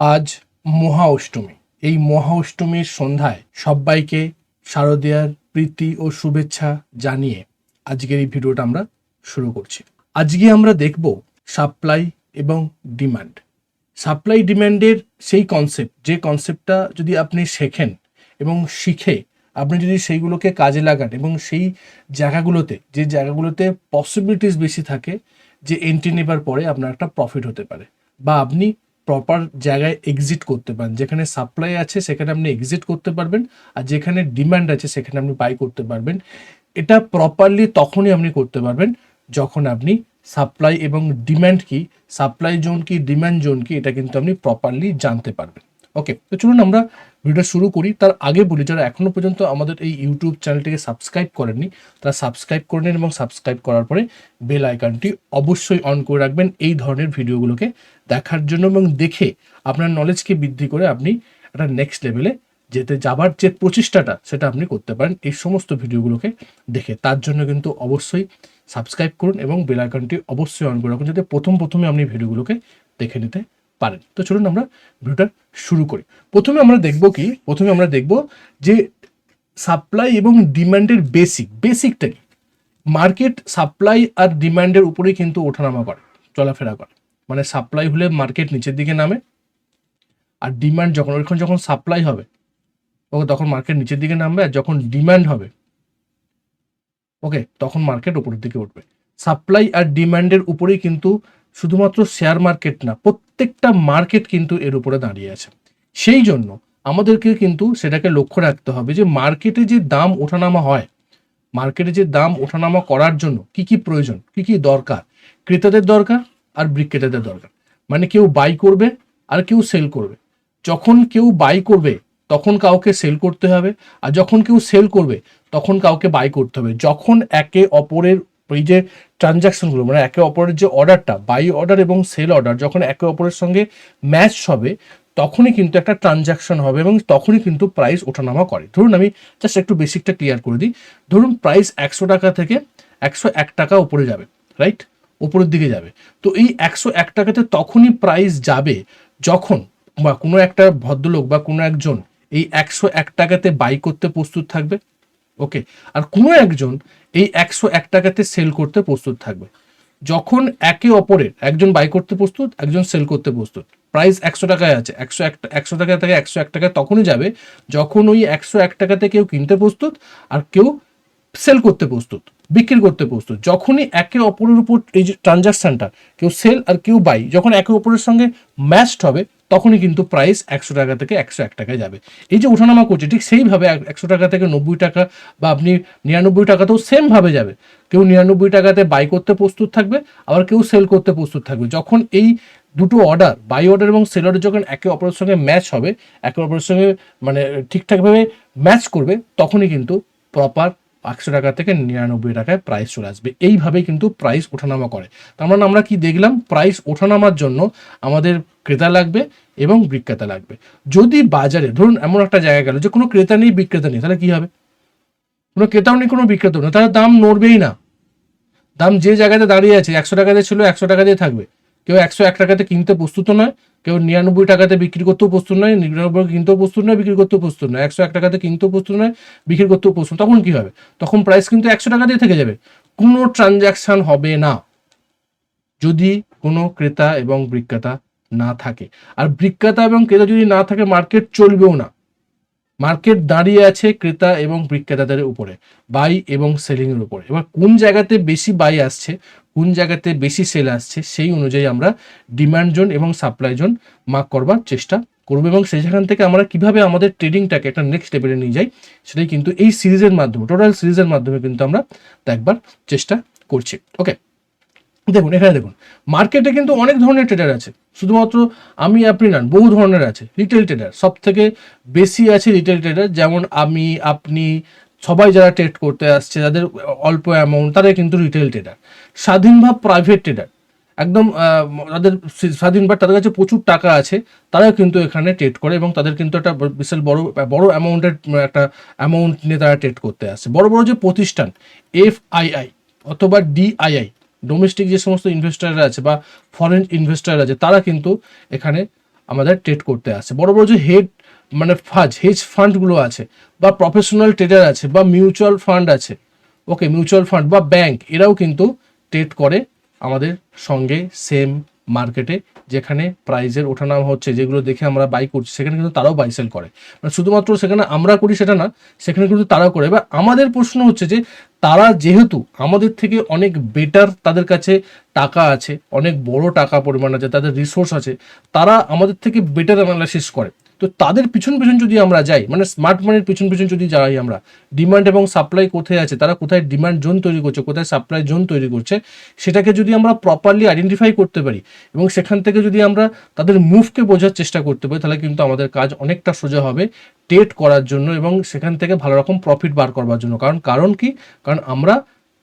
আজ মহা অষ্টমী। এই মহা অষ্টমীর সন্ধ্যায় সবাইকে শারদীয়ার প্রীতি ও শুভেচ্ছা জানিয়ে আজকের এই ভিডিওটা আমরা শুরু করছি। আজকে আমরা দেখব সাপ্লাই এবং ডিমান্ড সাপ্লাই ডিমান্ডের সেই কনসেপ্ট যে কনসেপ্টটা যদি আপনি শেখেন এবং শিখে আপনি যদি সেইগুলোকে কাজে লাগান এবং সেই জায়গাগুলোতে, যে জায়গাগুলোতে পসিবিলিটিস বেশি থাকে, যে এন্ট্রি নেবার পরে আপনার একটা প্রফিট হতে পারে। বা আপনি প্রপার জায়গায় এক্সিট করতে পারেন। যেখানে সাপ্লাই আছে, সেখানে আপনি এক্সিট করতে পারবেন আর যেখানে ডিমান্ড আছে, সেখানে আপনি বাই করতে পারবেন। এটা প্রপারলি তখনই আপনি করতে পারবেন যখন আপনি সাপ্লাই এবং ডিম্যান্ড কি সাপ্লাই জোন কি ডিম্যান্ড জোন কি, এটা কিন্তু আপনি প্রপারলি জানতে পারবেন। ওকে তো চলুন আমরা ভিডিও শুরু করি। তার আগে বলি, যারা এখনও পর্যন্ত আমাদের এই ইউটিউব চ্যানেলটিকে সাবস্ক্রাইব করেননি, তারা সাবস্ক্রাইব করে নিন এবং সাবস্ক্রাইব করার পরে বেল আইকনটি অবশ্যই অন করে রাখবেন। এই ধরনের ভিডিওগুলোকে দেখার জন্য এবং দেখে আপনার নলেজকে বৃদ্ধি করে আপনি একটা নেক্সট লেভেলে যেতে যাবার যে প্রচেষ্টাটা, সেটা আপনি করতে পারেন। এই সমস্ত ভিডিওগুলোকে দেখে। তার জন্য কিন্তু অবশ্যই সাবস্ক্রাইব করুন এবং বেল আইকনটি অবশ্যই অন করে রাখুন, যাতে প্রথম প্রথমে আপনি ভিডিওগুলোকে দেখে নিতে পারেন। তো চলুন আমরা ভিডিওটা শুরু করি। প্রথমে আমরা দেখব কি? প্রথমে আমরা দেখব যে সাপ্লাই এবং ডিমান্ডের বেসিক বেসিকটা কি? মার্কেট সাপ্লাই আর ডিমান্ডের উপরেই কিন্তু ওঠানামা করে, চলাফেরা করে। মানে সাপ্লাই হলে মার্কেট নিচের দিকে নামে আর ডিমান্ড যখন, ওইখানে যখন সাপ্লাই হবে, ওকে তখন মার্কেট নিচের দিকে নামবে আর যখন ডিমান্ড হবে, ওকে তখন মার্কেট উপরের দিকে উঠবে। সাপ্লাই আর ডিমান্ডের উপরেই কিন্তু শুধুমাত্র শেয়ার মার্কেট না, প্রত্যেকটা মার্কেট কিন্তু এর উপরে দাঁড়িয়ে আছে। সেই জন্য আমাদেরকে কিন্তু সেটাকে লক্ষ্য রাখতে হবে যে মার্কেটে যে দাম ওঠানামা হয় মার্কেটে যে দাম ওঠানামা করার জন্য কি কি প্রয়োজন, কি কি দরকার, ক্রেতাদের দরকার আর বিক্রেতাদের দরকার। মানে কেউ বাই করবে আর কেউ সেল করবে। যখন কেউ বাই করবে, তখন কাউকে সেল করতে হবে আর যখন কেউ সেল করবে, তখন কাউকে বাই করতে হবে। যখন একে অপরের এই যে ট্রানজাকশনগুলো মানে একে অপরের যে অর্ডারটা বাই অর্ডার এবং সেল অর্ডার যখন একে অপরের সঙ্গে ম্যাচ হবে, তখনই কিন্তু একটা ট্রানজাকশন হবে এবং তখনই কিন্তু প্রাইস ওঠানামা করে। ধরুন আমি জাস্ট একটু বেসিকটা ক্লিয়ার করে দিই। ধরুন প্রাইস একশো টাকা থেকে একশো এক টাকা উপরে যাবে রাইট উপরের দিকে যাবে। তো এই একশো এক টাকাতে তখনই প্রাইস যাবে যখন বা কোনো একটা ভদ্রলোক বা কোনো একজন এই একশো এক টাকাতে বাই করতে প্রস্তুত থাকবে। ওকে আর কোনো একজন এই একশো এক টাকাতে সেল করতে প্রস্তুত থাকবে। যখন একে অপরের একজন বাই করতে প্রস্তুত, একজন সেল করতে প্রস্তুত। প্রাইস একশো টাকায় আছে, একশো এক একশো টাকা থেকে একশো এক টাকা তখনই যাবে যখন ওই একশো এক টাকাতে কেউ কিনতে প্রস্তুত আর কেউ সেল করতে প্রস্তুত, বিক্রি করতে প্রস্তুত। যখনই একে অপরের উপর এই যে ট্রানজাকশনটা, কেউ সেল আর কেউ বাই, যখন একে অপরের সঙ্গে ম্যাচড হবে, তখনই কিন্তু প্রাইস একশো টাকা থেকে একশো এক টাকায় যাবে। এই যে ওঠানামা করছে, ঠিক সেইভাবে একশো টাকা থেকে নব্বই টাকা বা আপনি নিরানব্বই টাকাতেও সেমভাবে যাবে। কেউ নিরানব্বই টাকাতে বাই করতে প্রস্তুত থাকবে, আবার কেউ সেল করতে প্রস্তুত থাকবে। যখন এই দুটো অর্ডার, বাই অর্ডার এবং সেল অর্ডার যখন একে অপরের সঙ্গে ম্যাচ হবে, একে অপরের সঙ্গে মানে ঠিকঠাকভাবে ম্যাচ করবে, তখনই কিন্তু প্রপার একশো টাকা থেকে নিরানব্বই টাকায় প্রাইস চলে আসবে। এইভাবেই কিন্তু প্রাইস ওঠানামা করে। তার মানে আমরা কি দেখলাম? প্রাইস ওঠানামার জন্য আমাদের ক্রেতা লাগবে এবং বিক্রেতা লাগবে। যদি বাজারে, ধরুন এমন একটা জায়গা গেল যে কোনো ক্রেতা নেই, বিক্রেতা নেই, তাহলে কি হবে? কোনো ক্রেতাও নেই, কোনো বিক্রেতাও নেই। তাহলে দাম নড়বেই না। দাম যে জায়গাতে দাঁড়িয়ে আছে, একশো টাকাতে ছিল, একশো টাকা দিয়ে থাকবে। কেউ একশো এক টাকাতে কিনতে প্রস্তুত নয়, কেউ নিরানব্বই টাকাতে বিক্রি করতেও প্রস্তুত নয়, নিরানব্বই কিনতেও প্রস্তুত নয়, বিক্রি করতেও প্রস্তুত নয়, একশো এক টাকাতে কিনতেও প্রস্তুত নয়, বিক্রি করতেও প্রস্তুত তখন কি হবে? তখন প্রাইস কিন্তু একশো টাকা দিয়ে থেকে যাবে। কোনো ট্রানজ্যাকশন হবে না যদি কোনো ক্রেতা এবং বিক্রেতা না থাকে। আর বিক্রেতা এবং ক্রেতা যদি না থাকে মার্কেট চলবেও না। মার্কেট দাঁড়িয়ে আছে ক্রেতা এবং বিক্রেতাদের উপরে বাই এবং সেলিং এর উপরে। এবার কোন জায়গাতে বেশি বাই আসছে কোন জায়গাতে বেশি সেল আসছে সেই অনুযায়ী আমরা ডিমান্ড জোন এবং সাপ্লাই জোন মার্ক করবার চেষ্টা করব এবং সেখান থেকে আমরা কীভাবে আমাদের ট্রেডিংটাকে একটা নেক্সট লেভেলে নিয়ে যাই সেটাই কিন্তু এই সিরিজের মাধ্যমে টোটাল সিরিজের মাধ্যমে কিন্তু আমরা দেখবার চেষ্টা করছি। ওকে দেখুন, এখানে দেখুন মার্কেটে কিন্তু অনেক ধরনের ট্রেডার আছে। শুধুমাত্র আমি, আপনি নন, বহু ধরনের আছে। রিটেল ট্রেডার সব থেকে বেশি আছে রিটেল ট্রেডার যেমন আমি, আপনি সবাই যারা ট্রেড করতে আসছে, যাদের অল্প অ্যামাউন্ট তারা কিন্তু রিটেল ট্রেডার স্বাধীনভাব প্রাইভেট ট্রেডার একদম তাদের স্বাধীন তাদের কাছে প্রচুর টাকা আছে তারা কিন্তু এখানে ট্রেড করে এবং তাদের কিন্তু একটা বিশাল বড় বড় অ্যামাউন্টের একটা অ্যামাউন্ট নিয়ে তারা ট্রেড করতে আসছে বড় বড় যে প্রতিষ্ঠান এফ আই অথবা ডিআইআই ডোমেস্টিক যে সমস্ত ইনভেস্টাররা আছে বা ফরেন ইনভেস্টার আছে, তারা কিন্তু এখানে আমাদের ট্রেড করতে আসে। বড় বড় যে হেড মানে ফাজ হেজ ফান্ডগুলো আছে, বা প্রফেশনাল ট্রেডার আছে, বা মিউচুয়াল ফান্ড আছে ওকে মিউচুয়াল ফান্ড বা ব্যাংক এরাও কিন্তু ট্রেড করে আমাদের সঙ্গে সেম মার্কেটে যেখানে প্রাইজের ওঠানাম হচ্ছে, যেগুলো দেখে আমরা বাই করছি, সেখানে কিন্তু তারাও বাই সেল করে। মানে শুধুমাত্র সেখানে আমরা করি সেটা না, সেখানে কিন্তু তারাও করে। এবার আমাদের প্রশ্ন হচ্ছে যে, তারা যেহেতু আমাদের থেকে অনেক বেটার তাদের কাছে টাকা আছে, অনেক বড় টাকা পরিমাণ আছে, তাদের রিসোর্স আছে, তারা আমাদের থেকে বেটার অ্যানালাইসিস করে। তো তাদের পিছন পিছন যদি আমরা যাই মানে স্মার্ট মানির পিছন পিছন যদি যাই আমরা ডিমান্ড এবং সাপ্লাই কোথায় আছে, তারা কোথায় ডিমান্ড জোন তৈরি করছে, কোথায় সাপ্লাই জোন তৈরি করছে, সেটাকে যদি আমরা প্রপারলি আইডেন্টিফাই করতে পারি এবং সেখান থেকে যদি আমরা তাদের মুভকে বোঝার চেষ্টা করতে পারি, তাহলে কিন্তু আমাদের কাজ অনেকটা সোজা হবে ট্রেড করার জন্য এবং সেখান থেকে ভালো রকম প্রফিট বার করবার জন্য। কারণ কারণ কি? কারণ আমরা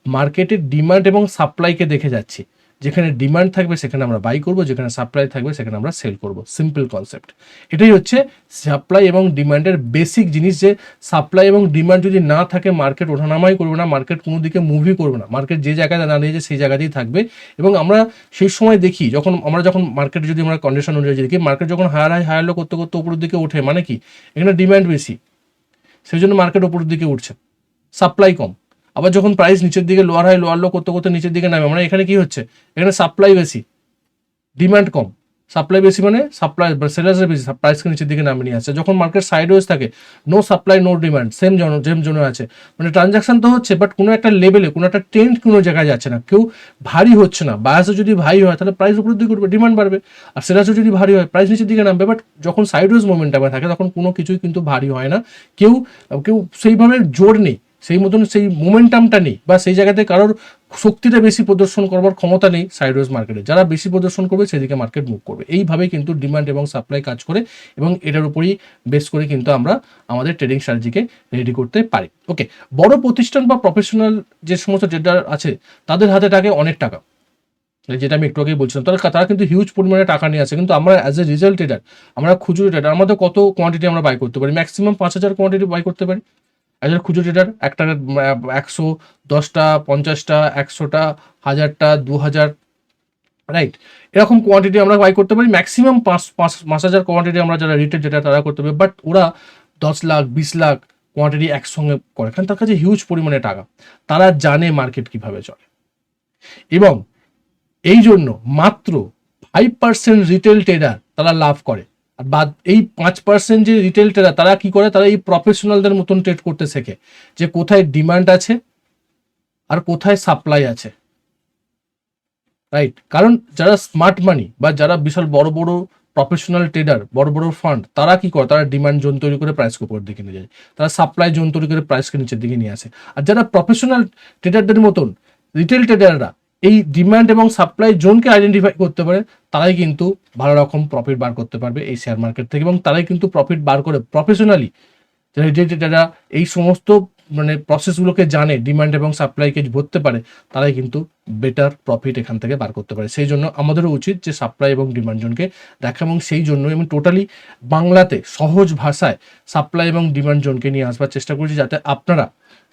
মার্কেটের ডিমান্ড এবং সাপ্লাইকে দেখে যাচ্ছি। যেখানে ডিমান্ড থাকবে, সেখানে আমরা বাই করব, যেখানে সাপ্লাই থাকবে, সেখানে আমরা সেল করব। সিম্পল কনসেপ্ট এটাই হচ্ছে সাপ্লাই এবং ডিমান্ডের বেসিক জিনিস যে সাপ্লাই এবং ডিমান্ড যদি না থাকে মার্কেট ওঠানামাই করবে না মার্কেট কোনো দিকে মুভই করবে না। মার্কেট যে জায়গায় দাঁড়িয়েছে সেই জায়গাতেই থাকবে। এবং আমরা সেই সময় দেখি, যখন আমরা যখন মার্কেটে যদি আমরা কন্ডিশন অনুযায়ী দেখি মার্কেট যখন হায়ার হাই হায়ার লো করতে করতে উপরের দিকে ওঠে মানে কি? এখানে ডিমান্ড বেশি। সেই জন্য মার্কেট উপরের দিকে উঠছে। সাপ্লাই কম। আবার যখন প্রাইস নিচের দিকে লোয়ার হাই লোয়ার লো করতে করতে নিচের দিকে নামে মানে এখানে কি হচ্ছে? এখানে সাপ্লাই বেশি ডিমান্ড কম। সাপ্লাই বেশি মানে সাপ্লাই সেলার্সের বেশি প্রাইসকে নিচের দিকে নামিয়ে নিয়ে আসছে যখন মার্কেট সাইডওয়েজ থাকে no supply no demand same zone same জোনে আছে। মানে ট্রানজাকশন তো হচ্ছে বাট কোনো একটা লেভেলে কোনো একটা ট্রেন্ড কোনো জায়গায় যাচ্ছে না। কেউ ভারী হচ্ছে না। বায়াসও যদি ভারী হয়, তাহলে প্রাইস উপরের দিকে উঠবে ডিমান্ড বাড়বে। আর সেলার্সও যদি ভারী হয় প্রাইস নিচের দিকে নামবে বাট যখন সাইডওয়েজ মোমেন্টামে থাকে, তখন কোনো কিছুই কিন্তু ভারী হয় না। কেউ কেউ সেইভাবে জোর নেই। সেই মতন সেই মোমেন্টামটা নেই বা সেই জায়গাতে কারোর শক্তিটা বেশি প্রদর্শন করবার ক্ষমতা নেই সাইডওয়েজ মার্কেটে যারা বেশি প্রদর্শন করবে সেদিকে মার্কেট মুভ করবে। এইভাবে কিন্তু ডিমান্ড এবং সাপ্লাই কাজ করে এবং এটার উপরই বেস করে কিন্তু আমরা আমাদের ট্রেডিং স্ট্র্যাটেজিকে রেডি করতে পারি। ওকে বড় প্রতিষ্ঠান বা প্রফেশনাল যে সমস্ত ট্রেডার আছে, তাদের হাতে থাকে অনেক টাকা। যেটা আমি একটু আগেই বলছিলাম, তারা তারা কিন্তু হিউজ পরিমাণে টাকা নিয়ে আছে কিন্তু আমরা অ্যাজ এ রেজাল্ট ট্রেডার আমরা খুচরো ট্রেডার আমাদের কত কোয়ান্টিটি আমরা বাই করতে পারি? ম্যাক্সিমাম পাঁচ হাজার কোয়ান্টিটি বাই করতে পারি। একজন খুচরো ট্রেডার একটা একশো দশটা, পঞ্চাশটা, একশোটা, হাজারটা দু হাজার রাইট এরকম কোয়ান্টিটি আমরা বাই করতে পারি। ম্যাক্সিমাম পাঁচ পাঁচ পাঁচ হাজার কোয়ান্টিটি আমরা যারা রিটেল ট্রেডার তারা করতে পারি। বাট ওরা দশ লাখ, বিশ লাখ কোয়ান্টিটি একসঙ্গে করে। কারণ তার কাছে হিউজ পরিমাণে টাকা। তারা জানে মার্কেট কীভাবে চলে। এবং এই জন্য মাত্র ফাইভ পার্সেন্ট রিটেল ট্রেডার তারা লাভ করে। বাদ এই পাঁচ পার্সেন্ট যে রিটেল তারা কি করে? তারা এই প্রফেশনালদের মতন ট্রেড করতে শেখে যে কোথায় ডিমান্ড আছে আর কোথায় সাপ্লাই আছে। রাইট কারণ যারা স্মার্ট মানি বা যারা বিশাল বড় বড় প্রফেশনাল ট্রেডার বড় বড় ফান্ড তারা কি করে? তারা ডিমান্ড জোন তৈরি করে প্রাইসকে উপরের দিকে নিয়ে যায়। তারা সাপ্লাই জোন তৈরি করে প্রাইসকে নিচের দিকে নিয়ে আসে। আর যারা প্রফেশনাল ট্রেডারদের মতন রিটেল ট্রেডাররা এই ডিমান্ড এবং সাপ্লাই জোনকে আইডেন্টিফাই করতে পারে, তারাই কিন্তু ভালো রকম প্রফিট বার করতে পারবে এই শেয়ার মার্কেট থেকে এবং তারাই কিন্তু প্রফিট বার করে প্রফেশনালি যারা এই সমস্ত মানে প্রসেসগুলোকে জানে ডিমান্ড এবং সাপ্লাইকে ভরতে পারে, তারাই কিন্তু বেটার প্রফিট এখান থেকে বার করতে পারে। সেই জন্য আমাদেরও উচিত যে সাপ্লাই এবং ডিমান্ড জোনকে দেখা এবং সেই জন্য আমি টোটালি বাংলাতে সহজ ভাষায় সাপ্লাই এবং ডিমান্ড জোনকে নিয়ে আসবার চেষ্টা করছি যাতে আপনারা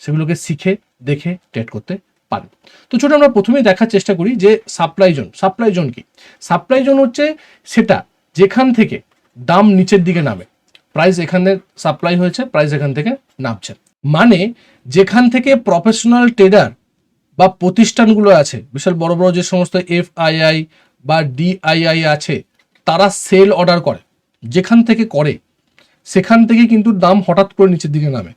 সেগুলোকে শিখে, দেখে ট্রেড করতে পারেন তো ছোট আমরা প্রথমেই দেখার চেষ্টা করি যে সাপ্লাই জোন। সাপ্লাই জোন কি? সাপ্লাই জোন হচ্ছে সেটা যেখান থেকে দাম নিচের দিকে নামে। প্রাইস এখানে সাপ্লাই হয়েছে, প্রাইস এখান থেকে নামছে। মানে যেখান থেকে প্রফেশনাল ট্রেডার বা প্রতিষ্ঠানগুলো আছে, বিশাল বড় বড় যে সমস্ত এফ এফআইআই বা ডিআইআই আছে, তারা সেল অর্ডার করে। যেখান থেকে করে, সেখান থেকে কিন্তু দাম হঠাৎ করে নিচের দিকে নামে।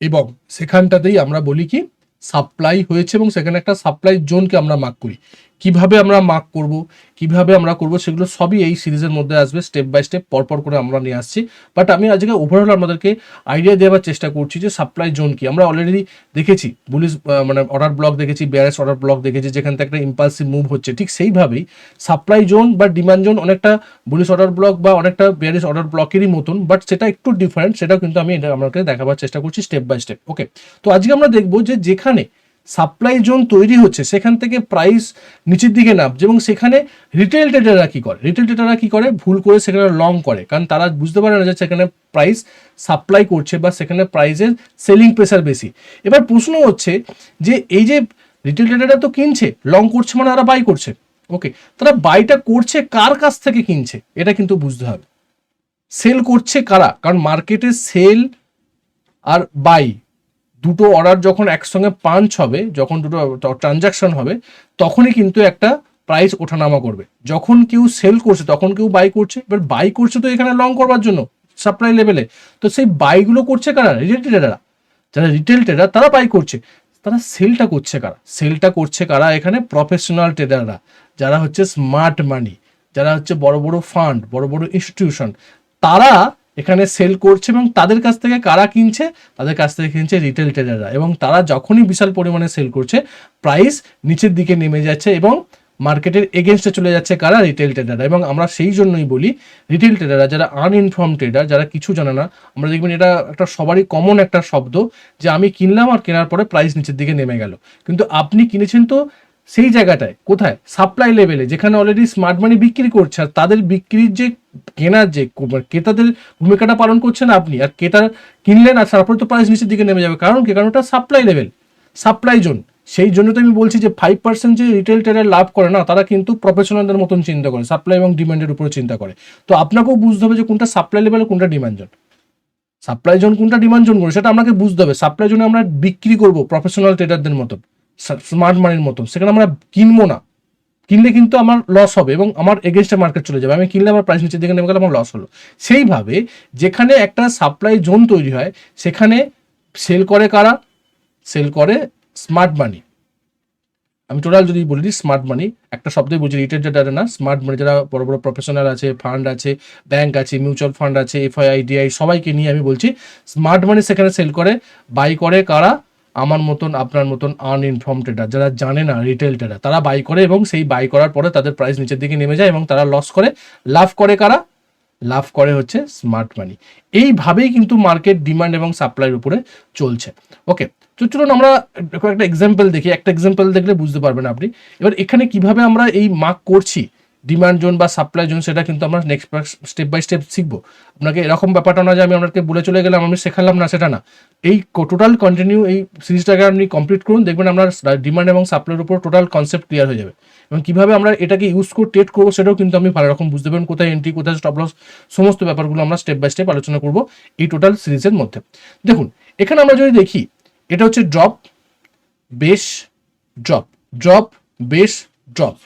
এবং সেখানটাতেই আমরা বলি কি সাপ্লাই হয়েছে এবং সেখানে একটা সাপ্লাই জোনকে আমরা মার্ক করি। কীভাবে আমরা মার্ক করব, কীভাবে আমরা করব সেগুলো সবই এই সিরিজের মধ্যে আসবে স্টেপ বাই স্টেপ পরপর করে আমরা নিয়ে আসছি। বাট আমি আজকে ওভারঅল আমাদেরকে আইডিয়া দেওয়ার চেষ্টা করছি যে সাপ্লাই জোন কি। আমরা অলরেডি দেখেছি পুলিশ মানে অর্ডার ব্লক দেখেছি বিআরএস অর্ডার ব্লক দেখেছি, যেখান থেকে একটা ইম্পালসিভ মুভ হচ্ছে। ঠিক সেইভাবেই সাপ্লাই জোন বা ডিমান্ড জোন অনেকটা বুলিশ অর্ডার ব্লক বা অনেকটা বিআরএস অর্ডার ব্লকেরই মতন বাট সেটা একটু ডিফারেন্ট সেটাও কিন্তু আমি আমাকে দেখাবার চেষ্টা করছি স্টেপ বাই স্টেপ ওকে তো আজকে আমরা দেখব যে যেখানে সাপ্লাই জোন তৈরি হচ্ছে, সেখান থেকে প্রাইস নিচের দিকে নামছে এবং সেখানে রিটেল ট্রেডাররা কি করে? রিটেল ট্রেডাররা কি করে? ভুল করে সেখানে লং করে। কারণ তারা বুঝতে পারে না যে সেখানে প্রাইস সাপ্লাই করছে বা সেখানে প্রাইসের সেলিং প্রেসার বেশি। এবার প্রশ্ন হচ্ছে যে এই যে রিটেল ট্রেডাররা তো কিনছে লং করছে মানে তারা বাই করছে। ওকে তারা বাইটা করছে কার কাছ থেকে কিনছে? এটা কিন্তু বুঝতে হবে। সেল করছে কারা? কারণ মার্কেটে সেল আর বাই দুটো অর্ডার যখন একসঙ্গে পাঞ্চ হবে, যখন দুটো ট্রানজাকশন হবে, তখনই কিন্তু একটা প্রাইস ওঠানামা করবে। যখন কেউ সেল করছে, তখন কেউ বাই করছে। এবার বাই করছে তো এখানে লং করবার জন্য সাপ্লাই লেভেলে তো সেই বাইগুলো করছে কারা? রিটেল ট্রেডাররা যারা রিটেল ট্রেডার তারা বাই করছে। তারা সেলটা করছে কারা? সেলটা করছে কারা এখানে? প্রফেশনাল ট্রেডাররা যারা হচ্ছে স্মার্ট মানি যারা হচ্ছে বড় বড় ফান্ড বড় বড় ইনস্টিটিউশন তারা এখানে সেল করছে এবং তাদের কাছ থেকে কারা কিনছে? তাদের কাছ থেকে কিনছে রিটেল ট্রেডাররা এবং তারা যখনই বিশাল পরিমাণে সেল করছে প্রাইস নিচের দিকে নেমে যাচ্ছে এবং মার্কেটের এগেনস্টে চলে যাচ্ছে কারা? রিটেল ট্রেডাররা এবং আমরা সেই জন্যই বলি রিটেল ট্রেডাররা যারা আনইনফর্ম ট্রেডার যারা কিছু জানে না, আমরা দেখবেন এটা একটা সবারই কমন একটা শব্দ যে, আমি কিনলাম আর কেনার পরে প্রাইস নিচের দিকে নেমে গেল। কিন্তু আপনি কিনেছেন তো সেই জায়গাটায়, কোথায়? সাপ্লাই লেভেলে যেখানে অলরেডি স্মার্ট মানি বিক্রি করছে, আর তাদের বিক্রির যে কেনার যে মানে ক্রেতাদের ভূমিকাটা পালন করছেন আপনি, আর ক্রেতা কিনলেন, আর তারপরে তো প্রাইস নিচের দিকে নেমে যাবে। কারণ কি? কারণ ওটা সাপ্লাই লেভেল সাপ্লাই জোন সেই জন্য তো আমি বলছি যে ফাইভ পার্সেন্ট যে রিটেল ট্রেডার লাভ করে না, তারা কিন্তু প্রফেশনালদের মতন চিন্তা করে সাপ্লাই এবং ডিমান্ডের উপরে চিন্তা করে। তো আপনাকেও বুঝতে হবে যে কোনটা সাপ্লাই লেভেল কোনটা ডিমান্ড জোন সাপ্লাই জোন কোনটা ডিমান্ড জোন করে, সেটা আপনাকে বুঝতে হবে। সাপ্লাই জোনে আমরা বিক্রি করব প্রফেশনাল ট্রেডারদের মতন স্মার্ট মানির মতন। সেখানে আমরা কিনবো না। কিনলে কিন্তু আমার লস হবে এবং আমার এগেনস্টে মার্কেট চলে যাবে। আমি কিনলে আমার প্রাইস নিচের দিকে নেমে গেলে আমার লস হলো। সেইভাবে যেখানে একটা সাপ্লাই জোন তৈরি হয়, সেখানে সেল করে কারা? সেল করে স্মার্ট মানি আমি টোটাল যদি বলি দিই স্মার্ট মানি একটা শব্দে বুঝি রিটেল ট্রেডার না স্মার্ট মানি যারা বড় বড় প্রফেশনাল আছে ফান্ড আছে ব্যাংক আছে মিউচুয়াল ফান্ড আছে F I I D I সবাইকে নিয়ে আমি বলছি স্মার্ট মানি সেখানে সেল করে বাই করে কারা? আমার মতন, আপনার মতন আনইনফর্ম ট্রেডার যারা জানে না রিটেল ট্রেডার তারা বাই করে এবং সেই বাই করার পরে তাদের প্রাইস নিচের দিকে নেমে যায় এবং তারা লস করে। লাভ করে কারা? লাভ করে হচ্ছে স্মার্ট মানি এইভাবেই কিন্তু মার্কেট ডিমান্ড এবং সাপ্লাইয়ের উপরে চলছে। ওকে তো চলুন আমরা একটা এক্সাম্পল দেখি। একটা এক্সাম্পল দেখলে বুঝতে পারবেন আপনি। এবার এখানে কীভাবে আমরা এই মার্ক করছি? ডিমান্ড জোন বা সাপ্লাই জোন সেটা কিন্তু আমরা নেক্সট স্টেপ বাই স্টেপ শিখব। আপনাকে এরকম ব্যাপারটা না যে আমি আপনাকে বলে চলে গেলাম, আমি শেখালাম না সেটা না। এই টোটাল কন্টিনিউ এই সিরিজটাকে আপনি কমপ্লিট করুন, দেখবেন আপনার ডিমান্ড এবং সাপ্লাইয়ের উপর টোটাল কনসেপ্ট ক্লিয়ার হয়ে যাবে। এবং কীভাবে আমরা এটাকে ইউজ করে ট্রেড করব সেটাও কিন্তু আমি ভালো রকম বুঝতে পারবেন কোথায় এন্ট্রি কোথায় স্টপ লস সমস্ত ব্যাপারগুলো আমরা স্টেপ বাই স্টেপ আলোচনা করব এই টোটাল সিরিজের মধ্যে। দেখুন, এখানে আমরা যদি দেখি, এটা হচ্ছে drop base drop drop base drop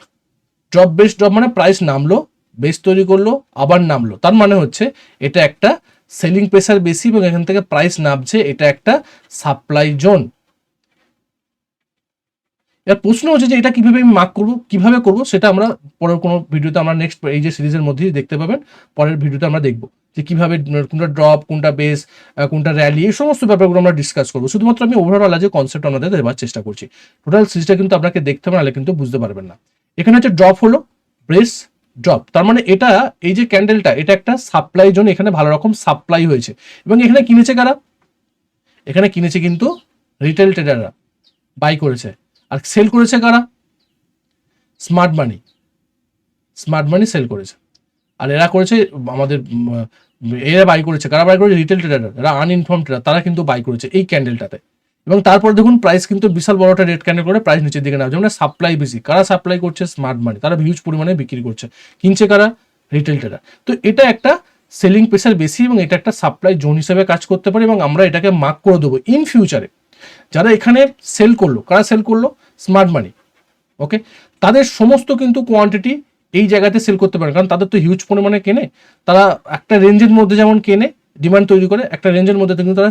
drop base drop মানে প্রাইস নামলো বেস তৈরি করল, আবার নামলো। তার মানে হচ্ছে এটা একটা সেলিং প্রেসার বেশি এবং এখান থেকে প্রাইস নামছে, এটা একটা সাপ্লাই জোন এবার প্রশ্ন হচ্ছে যে এটা কীভাবে আমি মার্ক করব, কীভাবে করব, সেটা আমরা পরের কোনো ভিডিওতে আমরা নেক্সট এই যে সিরিজের মধ্যেই দেখতে পাবেন। পরের ভিডিওতে আমরা দেখব যে কীভাবে কোনটা ড্রপ কোনটা বেস কোনটা র্যালি এই সমস্ত ব্যাপারগুলো আমরা ডিসকাস করব। শুধুমাত্র আমি ওভারঅল আজ কনসেপ্ট আমাদের দেওয়ার চেষ্টা করছি। টোটাল সিরিজটা কিন্তু আপনাকে দেখতে হবে, নাহলে কিন্তু বুঝতে পারবেন না। এখানে হচ্ছে ড্রপ হলো ব্রেস ড্রপ তার মানে এটা, এই যে ক্যান্ডেলটা এটা একটা সাপ্লাই জোন এখানে ভালো রকম সাপ্লাই হয়েছে। এবং এখানে কিনেছে কারা? এখানে কিনেছে কিন্তু রিটেল ট্রেডাররা বাই করেছে। আর সেল করেছে কারা? Smart money smart money sell করেছে। আর এরা করেছে, আমাদের, এরা বাই করেছে। কারা বাই করেছে? রিটেল ট্রেডার এরা আনইনফর্ম ট্রেডার তারা কিন্তু বাই করেছে এই ক্যান্ডেলটাতে এবং তারপর দেখুন প্রাইস কিন্তু বিশাল বড় একটা রেট ক্যান্ডেল করে প্রাইস নিচের দিকে নামছে। মানে সাপ্লাই বেশি। কারা সাপ্লাই করছে? স্মার্ট মানি তারা হিউজ পরিমাণে বিক্রি করছে। কিনছে কারা? রিটেল ট্রেডার তো এটা একটা সেলিং প্রেসার বেশি এবং এটা একটা সাপ্লাই জোন হিসেবে কাজ করতে পারে এবং আমরা এটাকে মার্ক করে দেবো ইন ফিউচারে যারা এখানে সেল করল, কারা সেল করল? স্মার্ট মানি ওকে তাদের সমস্ত কিন্তু কোয়ান্টিটি এই জায়গাতে সেল করতে পারে। কারণ তাদের তো হিউজ পরিমাণে কেনে। তারা একটা রেঞ্জের মধ্যে যেমন কেনে ডিমান্ড তৈরি করে, একটা রেঞ্জের মধ্যে কিন্তু তারা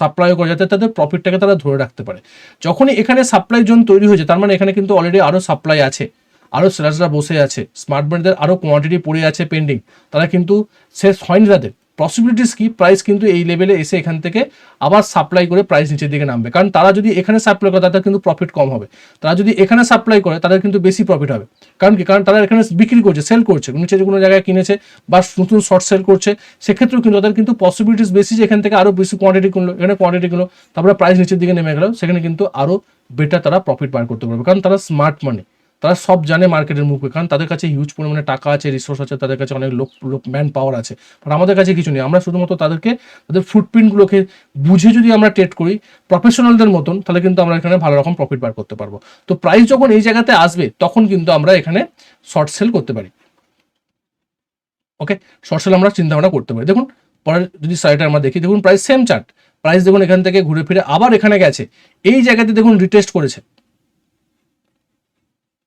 সাপ্লাইও করে, যাতে তাদের প্রফিটটাকে তারা ধরে রাখতে পারে। যখনই এখানে সাপ্লাই জোন তৈরি হয়েছে, তার মানে এখানে কিন্তু অলরেডি আরও সাপ্লাই আছে আরও সেলার্সরা বসে আছে স্মার্ট ব্র্যান্ডদের আরও কোয়ান্টিটি পড়ে আছে পেন্ডিং তারা কিন্তু শেষ হয়নি তাদের। পসিবিলিটিস কি? প্রাইস কিন্তু এই লেভেলে এসে এখান থেকে আবার সাপ্লাই করে প্রাইস নিচের দিকে নামবে। কারণ তারা যদি এখানে সাপ্লাই করে, তাদের কিন্তু প্রফিট কম হবে। তারা যদি এখানে সাপ্লাই করে, তাদের কিন্তু বেশি প্রফিট হবে। কারণ কি? কারণ তারা এখানে বিক্রি করছে সেল করছে। নিচে যে কোনো জায়গায় কিনেছে বা নতুন শর্ট সেল করছে, সেক্ষেত্রেও কিন্তু তাদের কিন্তু পসিবিলিটিস বেশি যে এখান থেকে আরও বেশি কোয়ান্টিটি কিনলো, এখানে কোয়ান্টিটি কিনলো, তারপরে প্রাইস নিচের দিকে নেমে গেলো, সেখানে কিন্তু আরও বেটার তারা প্রফিট বার করতে পারবে। কারণ তারা স্মার্ট মানি তারা সব জানে মার্কেটের মুখে কারণ তাদের কাছে হিউজ পরিমাণে টাকা আছে রিসোর্স আছে, তাদের কাছে অনেক লোক লোক ম্যান পাওয়ার আছে। বাট আমাদের কাছে কিছু নেই। আমরা শুধুমাত্র তাদেরকে, তাদের ফুটপ্রিন্টগুলোকে বুঝে যদি আমরা ট্রেড করি প্রফেশনালদের মতন, তাহলে কিন্তু আমরা এখানে ভালো রকম প্রফিট বার করতে পারব। তো প্রাইস যখন এই জায়গাতে আসবে, তখন কিন্তু আমরা এখানে শর্ট সেল করতে পারি। ওকে শর্ট সেল আমরা চিন্তা ভাবনা করতে পারি। দেখুন, পরের যদি সাইডে আমরা দেখি, দেখুন প্রাইস সেম চার্ট প্রাইস দেখুন এখান থেকে ঘুরে ফিরে আবার এখানে গেছে। এই জায়গাতে দেখুন রিটেস্ট করেছে।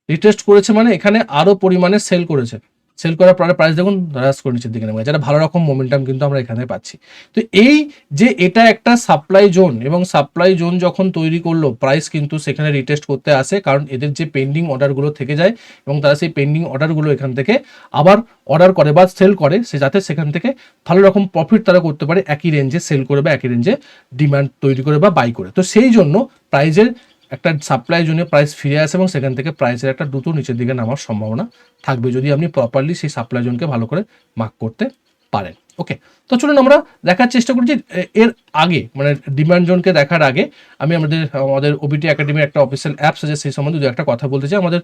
রিটেস্ট করেছে মানে এখানে আরও পরিমাণে সেল করেছে। সেল করার পরে প্রাইস দেখুন, হ্রাস করে নিচের দিকে নেমে গেছে। ভালো রকম মোমেন্টাম কিন্তু আমরা এখানে পাচ্ছি। তো এই যে এটা একটা সাপ্লাই জোন এবং সাপ্লাই জোন যখন তৈরি করল প্রাইস কিন্তু সেখানে রিটেস্ট করতে আসে কারণ এদের যে পেন্ডিং অর্ডারগুলো থেকে যায় এবং তারা সেই পেন্ডিং অর্ডারগুলো এখান থেকে আবার অর্ডার করে বা সেল করে, সে যাতে সেখান থেকে ভালো রকম প্রফিট তারা করতে পারে, একই রেঞ্জে সেল করে বা একই রেঞ্জে ডিমান্ড তৈরি করে বা বাই করে। তো সেই জন্য প্রাইজের একটা সাপ্লাই জোনে প্রাইস ফিরে আসে এবং সেখান থেকে প্রাইসের একটা দ্রুত নিচের দিকে নামার সম্ভাবনা থাকবে যদি আপনি প্রপারলি সেই সাপ্লাই জোনকে ভালো করে মার্ক করতে পারেন। ওকে তো চলুন আমরা দেখার চেষ্টা করছি এর আগে মানে ডিমান্ড জোনকে দেখার আগে, আমি আমাদের আমাদের ওবিটি একাডেমির একটা অফিসিয়াল অ্যাপস আছে, সেই সম্বন্ধে দু একটা কথা বলতে চাই। আমাদের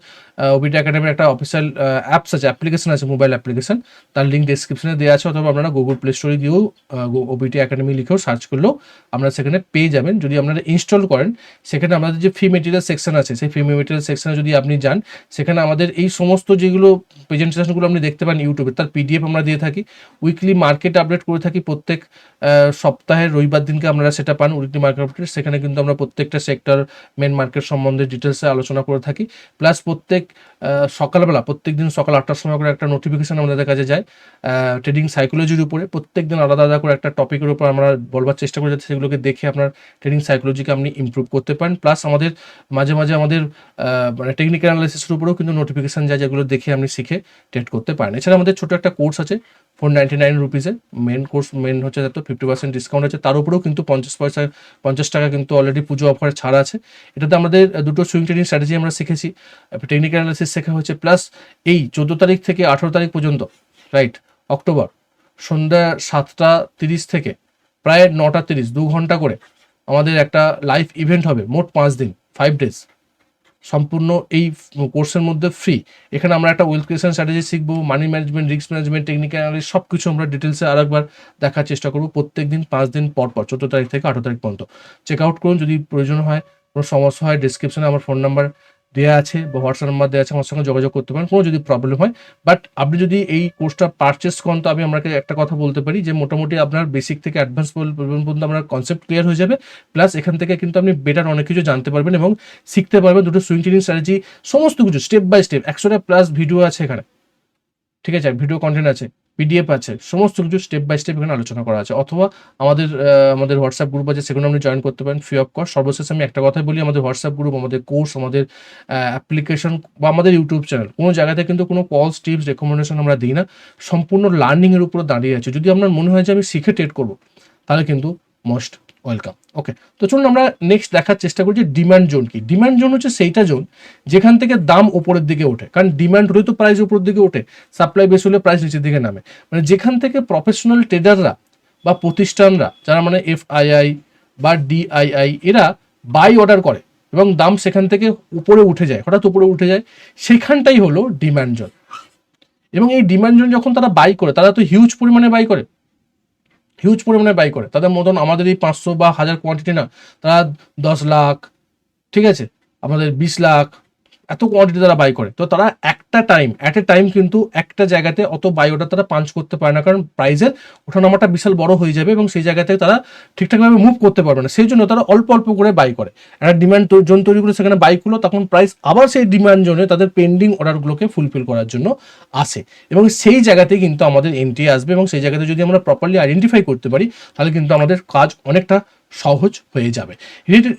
ওবিটি একাডেমির একটা অফিসিয়াল অ্যাপস আছে অ্যাপ্লিকেশন আছে মোবাইল অ্যাপ্লিকেশন তার লিঙ্ক ডিসক্রিপশনে দেওয়া আছে, অথবা আপনারা গুগল প্লে স্টোরে গিয়েও ওবিটি একাডেমি লিখেও সার্চ করলেও আপনারা সেখানে পেয়ে যাবেন। যদি আপনারা ইনস্টল করেন, সেখানে আমাদের যে ফি মেটেরিয়াল সেকশন আছে, সেই ফি মেটেরিয়াল সেকশনে যদি আপনি যান, সেখানে আমাদের এই সমস্ত যেগুলো প্রেজেন্টেশনগুলো আপনি দেখতে পান ইউটিউবে তার পিডিএফ আমরা দিয়ে থাকি। উইকলি মার্কেট আপডেট করে থাকি প্রত্যেক সপ্তাহের রবিবার দিনকে আমরা সেটা পান উইকলি মার্কেট আপডেট। সেখানে কিন্তু আমরা প্রত্যেকটা সেক্টর মেন মার্কেট সম্বন্ধে ডিটেলসে আলোচনা করে থাকি। প্লাস প্রত্যেক সকালবেলা, প্রত্যেক দিন সকাল আটটার সময় করে একটা নোটিফিকেশন আমাদের কাছে যায় ট্রেডিং সাইকোলজির উপরে। প্রত্যেক দিন আলাদা আলাদা করে একটা টপিকের উপর আমরা বলবার চেষ্টা করি যাতে সেগুলোকে দেখে আপনার ট্রেডিং সাইকোলজিকে আপনি ইমপ্রুভ করতে পারেন। প্লাস আমাদের মাঝে মাঝে আমাদের মানে টেকনিক্যাল অ্যানালাইসিসের উপরেও কিন্তু নোটিফিকেশান যায়, যেগুলো দেখে আপনি শিখে ট্রেড করতে পারেন। এছাড়া আমাদের ছোটো একটা কোর্স আছে ফোর নাইনটি নাইন রুপিসে মেন কোর্স মেন হচ্ছে তো ফিফটি পার্সেন্ট ডিসকাউন্ট আছে। তার উপরেও কিন্তু পঞ্চাশ পয়সা, পঞ্চাশ টাকা কিন্তু অলরেডি পুজো অফারে ছাড় আছে। এটাতে আমাদের দুটো সুইং ট্রেডিং স্ট্র্যাটেজি আমরা শিখেছি। টেকনিক্যাল অ্যানালাইসিস শেখা হচ্ছে প্লাস এই চোদ্দ তারিখ থেকে আঠেরো তারিখ পর্যন্ত রাইট অক্টোবর, সন্ধ্যা সাতটা তিরিশ থেকে প্রায় নটা তিরিশ, দু ঘণ্টা করে আমাদের একটা লাইভ ইভেন্ট হবে, মোট পাঁচ দিন ফাইভ ডেজ সম্পূর্ণ এই কোর্সের মধ্যে ফ্রি এখানে আমরা একটা ওয়েলথ ক্রিয়েশন স্ট্র্যাটেজি শিখব money management risk management technical analysis সব কিছু আমরা ডিটেলসে আরেকবার দেখার চেষ্টা করব প্রত্যেক দিন পাঁচ দিন পর পর, চোদ্দ তারিখ থেকে আঠেরো তারিখ পর্যন্ত। চেক আউট করুন, যদি প্রয়োজন হয়, কোনো সমস্যা হয় ডিসক্রিপশনে আমার ফোন নাম্বার দেওয়া আছে বা হোয়াটসঅ্যাপ নাম্বার দেওয়া আছে, আমার সঙ্গে যোগাযোগ করতে পারেন, কোনো যদি প্রবলেম হয়। বাট আপনি যদি এই কোর্সটা পারচেস করেন, তো আমি আপনাকে একটা কথা বলতে পারি যে মোটামুটি আপনার বেসিক থেকে অ্যাডভান্স পর্যন্ত আপনার কনসেপ্ট ক্লিয়ার হয়ে যাবে। প্লাস এখান থেকে কিন্তু আপনি বেটার অনেক কিছু জানতে পারবেন এবং শিখতে পারবেন দুটো সুইং ট্রেনিং স্ট্র্যাটেজি সমস্ত কিছু স্টেপ বাই স্টেপ একশোটা প্লাস ভিডিও আছে এখানে। ঠিক আছে? ভিডিও কন্টেন্ট আছে। পিডিএফ আছে, সমস্ত কিছু স্টেপ বাই স্টেপ এখানে আলোচনা করা আছে। অথবা আমাদের আমাদের হোয়াটসঅ্যাপ গ্রুপ আছে সেখানে আপনি জয়েন করতে পারেন ফ্রি অফ কস্ট সর্বশেষ আমি একটা কথাই বলি, আমাদের হোয়াটসঅ্যাপ গ্রুপ আমাদের কোর্স আমাদের অ্যাপ্লিকেশন বা আমাদের ইউটিউব চ্যানেল কোনো জায়গাতে কিন্তু কোনো কলস টিপস রেকমেন্ডেশন আমরা দিই না। সম্পূর্ণ লার্নিংয়ের উপর দাঁড়িয়ে আছে। যদি আপনার মনে হয় যে আমি শিখে টেট করব, তাহলে কিন্তু মোস্ট ওয়েলকাম ওকে তো চলুন আমরা নেক্সট দেখার চেষ্টা করছি ডিমান্ড জোন কি? ডিমান্ড জোন হচ্ছে সেইটা জোন যেখান থেকে দাম উপরের দিকে ওঠে। কারণ ডিমান্ড হলে তো প্রাইস উপরের দিকে ওঠে। সাপ্লাই বেশ হলে প্রাইস নিচের দিকে নামে। মানে যেখান থেকে প্রফেশনাল ট্রেডাররা বা প্রতিষ্ঠানরা, যারা মানে এফআইআই বা ডিআইআই এরা বাই অর্ডার করে এবং দাম সেখান থেকে উপরে উঠে যায়, হঠাৎ উপরে উঠে যায়, সেখানটাই হলো ডিমান্ড জোন এবং এই ডিমান্ড জোন যখন তারা বাই করে, তারা তো হিউজ পরিমাণে বাই করে। হিউজ পরিমাণে বাই করে। তাদের মতন আমাদের এই পাঁচশো বা হাজার কোয়ান্টিটি না, তারা দশ লাখ, ঠিক আছে? আমাদের বিশ লাখ এত কোয়ান্টিটি তারা বাই করে। তো তারা একটা টাইম অ্যাট এ টাইম কিন্তু একটা জায়গাতে অত বাই অর্ডার তারা পাঞ্চ করতে পারে না। কারণ প্রাইসের ওঠানামাটা বিশাল বড় হয়ে যাবে এবং সেই জায়গাতে তারা ঠিকঠাকভাবে মুভ করতে পারবে না। সেই জন্য তারা অল্প অল্প করে বাই করে। একটা ডিমান্ড জোন তৈরি করে সেখানে বাই করল, তখন প্রাইস আবার সেই ডিমান্ড জোনে তাদের পেন্ডিং অর্ডারগুলোকে ফুলফিল করার জন্য আসে। এবং সেই জায়গাতে কিন্তু আমাদের এন্ট্রি আসবে এবং সেই জায়গাতে যদি আমরা প্রপারলি আইডেন্টিফাই করতে পারি, তাহলে কিন্তু আমাদের কাজ অনেকটা সহজ হয়ে যাবে।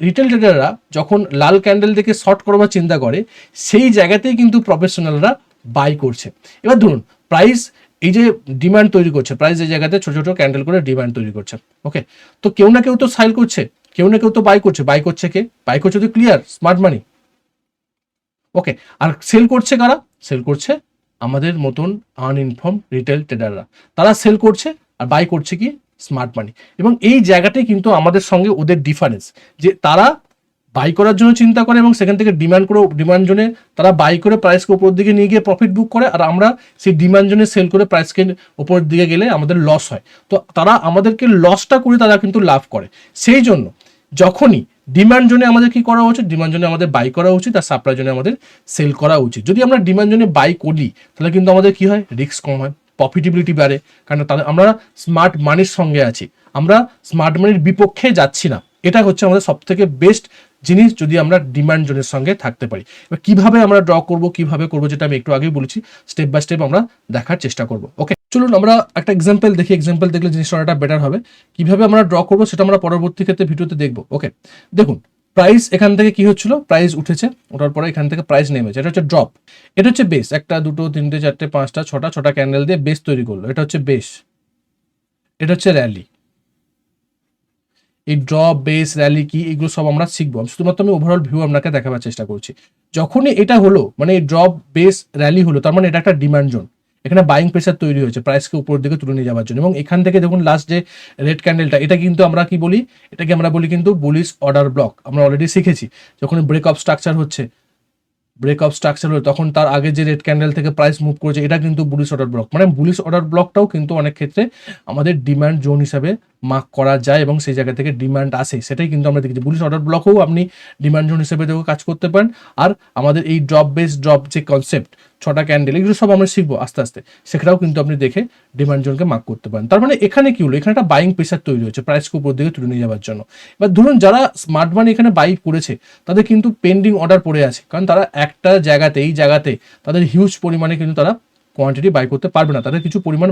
রিটেল ট্রেডাররা যখন লাল ক্যান্ডেল থেকে শর্ট করবার চিন্তা করে, সেই জায়গাতেই কিন্তু প্রফেশনালরা বাই করছে। এবার ধরুন প্রাইস এই যে ডিমান্ড তৈরি করছে প্রাইস এই জায়গাতে ছোট ছোট ক্যান্ডেল করে ডিমান্ড তৈরি করছে ওকে তো কেউ না কেউ তো সাইল করছে, কেউ না কেউ তো বাই করছে। বাই করছে কে? বাই করছে তো ক্লিয়ার স্মার্ট মানি ওকে আর সেল করছে কারা? সেল করছে আমাদের মতন আনইনফর্ম রিটেল ট্রেডাররা তারা সেল করছে আর বাই করছে কি? স্মার্ট মানি এবং এই জায়গাটাই কিন্তু আমাদের সঙ্গে ওদের ডিফারেন্স যে তারা বাই করার জন্য চিন্তা করে এবং সেখান থেকে ডিমান্ড করে ডিমান্ড জোনে তারা বাই করে প্রাইসকে উপর দিকে নিয়ে গিয়ে প্রফিট বুক করে, আর আমরা সেই ডিমান্ড জোনে সেল করে প্রাইসকে উপরের দিকে গেলে আমাদের লস হয়। তো তারা আমাদেরকে লসটা করে তারা কিন্তু লাভ করে। সেই জন্য যখনই ডিমান্ড জোনে আমাদের কি করা উচিত ডিমান্ড জোনে আমাদের বাই করা উচিত, আর সাপ্লাই জোনে আমাদের সেল করা উচিত। যদি আমরা ডিমান্ড জোনে বাই করি, তাহলে কিন্তু আমাদের কি হয়? রিস্ক কম হয়। প্রফিটেবিলিটি বাড়ে। কারণ তাদের আমরা স্মার্ট মানির সঙ্গে আছি। আমরা স্মার্ট মানির বিপক্ষে যাচ্ছি না। এটা হচ্ছে আমাদের সব থেকে বেস্ট জিনিস যদি আমরা ডিমান্ড জোনের সঙ্গে থাকতে পারি। এবার কীভাবে আমরা ড্র করব, কীভাবে করব যেটা আমি একটু আগেই বলেছি স্টেপ বাই স্টেপ আমরা দেখার চেষ্টা করব। ওকে চলুন আমরা একটা এক্সাম্পল দেখি। এক্সাম্পল দেখলে জিনিসটা অনেকটা বেটার হবে। কীভাবে আমরা ড্র করব সেটা আমরা পরবর্তী ক্ষেত্রে ভিডিওতে দেখব। ওকে দেখুন প্রাইস এখান থেকে কি হচ্ছিল? প্রাইস উঠেছে, ওঠার পরে এখান থেকে প্রাইস নেমেছে। এটা হচ্ছে ড্রপ এটা হচ্ছে বেস একটা, দুটো, তিনটে, চারটে, পাঁচটা, ছটা ছটা ক্যান্ডেল দিয়ে বেস তৈরি করল। এটা হচ্ছে বেস এটা হচ্ছে র্যালি এই ড্রপ বেস র্যালি কি, এগুলো সব আমরা শিখব। শুধুমাত্র আমি ওভারঅল ভিউ আপনাকে দেখাবার চেষ্টা করছি। যখনই এটা হলো মানে এই ড্রপ বেস র্যালি হলো, তার মানে এটা একটা ডিমান্ড জোন এখানে বাইং প্রেসার তৈরি হয়েছে প্রাইসকে উপর দিকে তুলে নিয়ে যাওয়ার জন্য। এবং এখান থেকে দেখুন লাস্ট যে রেড ক্যান্ডেলটা এটা কিন্তু আমরা কি বলি? এটাকে আমরা বলি কিন্তু বুলিশ অর্ডার ব্লক আমরা অলরেডি শিখেছি, যখন ব্রেক অফ স্ট্রাকচার হচ্ছে ব্রেক অফ স্ট্রাকচার হলো তখন তার আগে যে রেড ক্যান্ডেল থেকে প্রাইস মুভ করেছে, এটা কিন্তু বুলিশ অর্ডার ব্লক মানে বুলিশ অর্ডার ব্লকটাও কিন্তু অনেক ক্ষেত্রে আমাদের ডিমান্ড জোন হিসাবে মার্ক করা যায় এবং সেই জায়গা থেকে ডিমান্ড আসে। সেটাই কিন্তু আমরা দেখেছি। বুলিশ অর্ডার ব্লকেও আপনি ডিমান্ড জোন হিসেবে দেখো কাজ করতে পারেন। আর আমাদের এই ড্রপ বেস ড্রপ যে কনসেপ্ট ছটা ক্যান্ডেল এগুলো সব আমরা শিখব আস্তে আস্তে। সেখানেও কিন্তু আপনি দেখে ডিমান্ড জোনকে মার্ক করতে পারেন। তার মানে এখানে কি হলো? এখানে একটা বাইং প্রেশার তৈরি হয়েছে প্রাইসকে উপর দিকে তুলে নিয়ে যাওয়ার জন্য। এবার ধরুন যারা স্মার্ট মানি এখানে বাই করেছে, তাদের কিন্তু পেন্ডিং অর্ডার পড়ে আছে। কারণ তারা একটা জায়গাতে, এই জায়গাতে তাদের হিউজ পরিমাণে কিন্তু তারা কোয়ান্টিটি বাই করতে পারবে না, তাদের কিছু পরিমাণ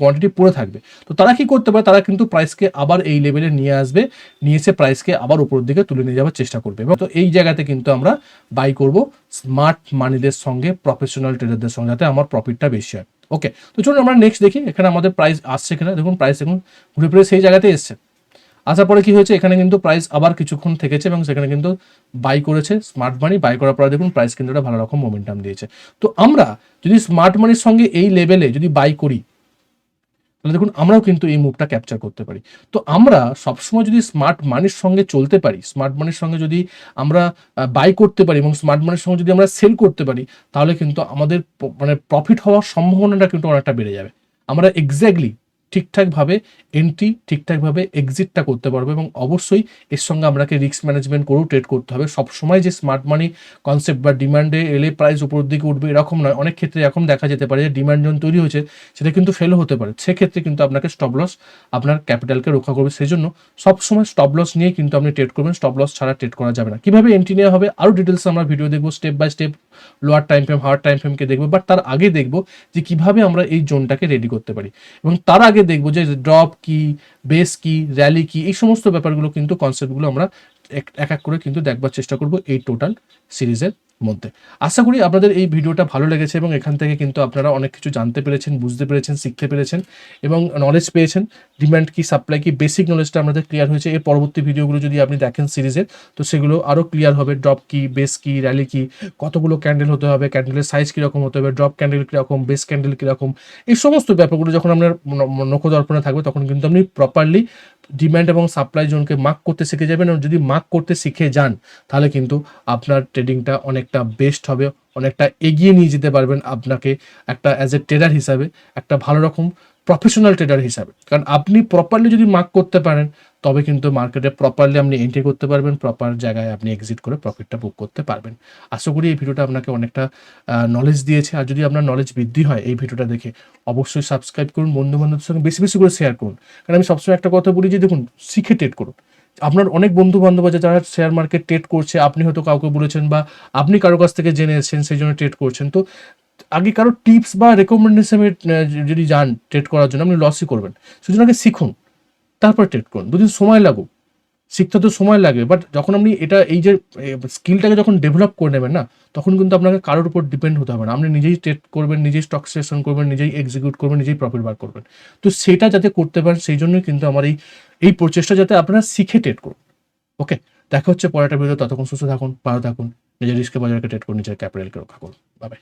কোয়ান্টিটি পড়ে থাকবে। তো তারা কি করতে পারে, তারা কিন্তু প্রাইসকে আবার এই লেভেলে নিয়ে আসবে, নিয়ে এসে প্রাইসকে আবার উপরের দিকে তুলে নিয়ে যাওয়ার চেষ্টা করবে। এবং তো এই জায়গাতে কিন্তু আমরা বাই করব স্মার্ট মানিদের সঙ্গে প্রফেশনাল ট্রেডারদের সঙ্গে, যাতে আমার প্রফিটটা বেশি হয়। ওকে তো চলুন আমরা নেক্সট দেখি, এখানে আমাদের প্রাইস আসছে এখানে দেখুন প্রাইস এখন ঘুরে ফিরে সেই জায়গাতে এসছে। আসার পরে কি হয়েছে? এখানে কিন্তু প্রাইস আবার কিছুক্ষণ থেকেছে এবং সেখানে কিন্তু বাই করেছে স্মার্ট মানি বাই করার পরে দেখুন প্রাইস কিন্তু একটা ভালো রকম মোমেন্টাম দিয়েছে। তো আমরা যদি স্মার্ট মানির সঙ্গে এই লেভেলে যদি বাই করি, তাহলে দেখুন আমরাও কিন্তু এই মুভটা ক্যাপচার করতে পারি। তো আমরা সবসময় যদি স্মার্ট মানির সঙ্গে চলতে পারি স্মার্ট মানির সঙ্গে যদি আমরা বাই করতে পারি এবং স্মার্ট মানির সঙ্গে যদি আমরা সেল করতে পারি, তাহলে কিন্তু আমাদের মানে প্রফিট হওয়ার সম্ভাবনাটা কিন্তু অনেকটা বেড়ে যাবে। আমরা এক্স্যাক্টলি ঠিকঠাকভাবে এন্ট্রি ঠিকঠাকভাবে এক্সিটটা করতে পারব এবং অবশ্যই এর সঙ্গে আপনাকে রিস্ক ম্যানেজমেন্ট করেও ট্রেড করতে হবে। সবসময় যে স্মার্ট মানি কনসেপ্ট বা ডিমান্ডে এলে প্রাইস উপরের দিকে উঠবে এরকম নয়। অনেক ক্ষেত্রে এখন দেখা যেতে পারে যে ডিমান্ড জোন তৈরি হয়েছে, সেটা কিন্তু ফেলও হতে পারে। সেক্ষেত্রে কিন্তু আপনাকে স্টপ লস আপনার ক্যাপিটালকে রক্ষা করবে। সেই জন্য সবসময় স্টপ লস নিয়ে কিন্তু আপনি ট্রেড করবেন। স্টপ লস ছাড়া ট্রেড করা যাবে না। কীভাবে এন্ট্রি নেওয়া হবে আরও ডিটেলস আমরা ভিডিও দেখব। Step by step lower time frame higher time ফ্রেমকে দেখব। বাট তার আগে দেখব যে কীভাবে আমরা এই জোনটাকে রেডি করতে পারি। এবং তার আগে দেখব যে ড্রপ কি বেস কি র্যালি কি এই সমস্ত ব্যাপারগুলো কিন্তু কনসেপ্টগুলো আমরা এক এক করে কিন্তু দেখবার চেষ্টা করব এই টোটাল সিরিজের মধ্যে। আশা করি আপনাদের এই ভিডিওটা ভালো লেগেছে এবং এখান থেকে কিন্তু আপনারা অনেক কিছু জানতে পেরেছেন, বুঝতে পেরেছেন, শিখতে পেরেছেন এবং নলেজ পেয়েছেন। ডিম্যান্ড কি সাপ্লাই কি বেসিক নলেজটা আমাদের ক্লিয়ার হয়েছে। এর পরবর্তী ভিডিওগুলো যদি আপনি দেখেন সিরিজের, তো সেগুলো আরও ক্লিয়ার হবে। ড্রপ কি বেস কি র্যালি কি, কতগুলো ক্যান্ডেল হতে হবে ক্যান্ডেলের সাইজ কীরকম হতে হবে ড্রপ ক্যান্ডেল কীরকম বেস ক্যান্ডেল কীরকম, এই সমস্ত ব্যাপারগুলো যখন আপনার নখদর্পণে থাকবে, তখন কিন্তু আপনি প্রপারলি ডিম্যান্ড এবং সাপ্লাই জোনকে মার্ক করতে শিখে যাবেন এবং যদি মার্ক করতে শিখে যান, তাহলে কিন্তু আপনার ট্রেডিংটা অনেকটা বেস্ট হবে, অনেকটা এগিয়ে নিয়ে যেতে পারবেন আপনাকে একটা অ্যাজ এ ট্রেডার হিসাবে, একটা ভালো রকম প্রফেশনাল ট্রেডার হিসাবে। কারণ আপনি প্রপারলি যদি মার্ক করতে পারেন, তবে কিন্তু মার্কেটে প্রপারলি আপনি এন্ট্রি করতে পারবেন প্রপার জায়গায় আপনি এক্সিট করে প্রফিটটা বুক করতে পারবেন। আশা করি এই ভিডিওটা আপনাকে অনেকটা নলেজ দিয়েছে। আর যদি আপনার নলেজ বৃদ্ধি হয় এই ভিডিওটা দেখে, অবশ্যই সাবস্ক্রাইব করুন বন্ধু বান্ধবদের সঙ্গে বেশি বেশি করে শেয়ার করুন। কারণ আমি সবসময় একটা কথা বলি যে, দেখুন, শিখে ট্রেড করুন। আপনার অনেক বন্ধু বান্ধব আছে যারা শেয়ার মার্কেট ট্রেড করছে, আপনি হয়তো কাউকে বলেছেন বা আপনি কারও কাছ থেকে জেনে এসেছেন, সেই জন্য ট্রেড করছেন। তো আগে কারও টিপস বা রেকমেন্ডেশনে যদি যান ট্রেড করার জন্য, আপনি লসই করবেন। সেই জন্য আগে শিখুন, তারপর ট্রেড করুন। দুদিন সময় লাগুক। শিখতে তো সময় লাগবে বাট যখন আপনি এটা, এই যে স্কিলটাকে যখন ডেভেলপ করে নেবেন না, তখন কিন্তু আপনাকে কারোর উপর ডিপেন্ড হতে হবে না। আপনি নিজেই ট্রেড করবেন, নিজেই স্টক সেশন করবেন, নিজেই এক্সিকিউট করবেন, নিজেই প্রফিট বার করবেন। তো সেটা যাতে করতে পারেন, সেই জন্যই কিন্তু আমার এই এই প্রচেষ্টা যাতে আপনারা শিখে ট্রেড করুন। ওকে দেখা হচ্ছে পরেরটা ভিডিও ততক্ষণ সুস্থ থাকুন, ভালো থাকুন, নিজের রিস্কে বাজারকে ট্রেড করুন, নিজের ক্যাপিটালকে রক্ষা করুন। বাই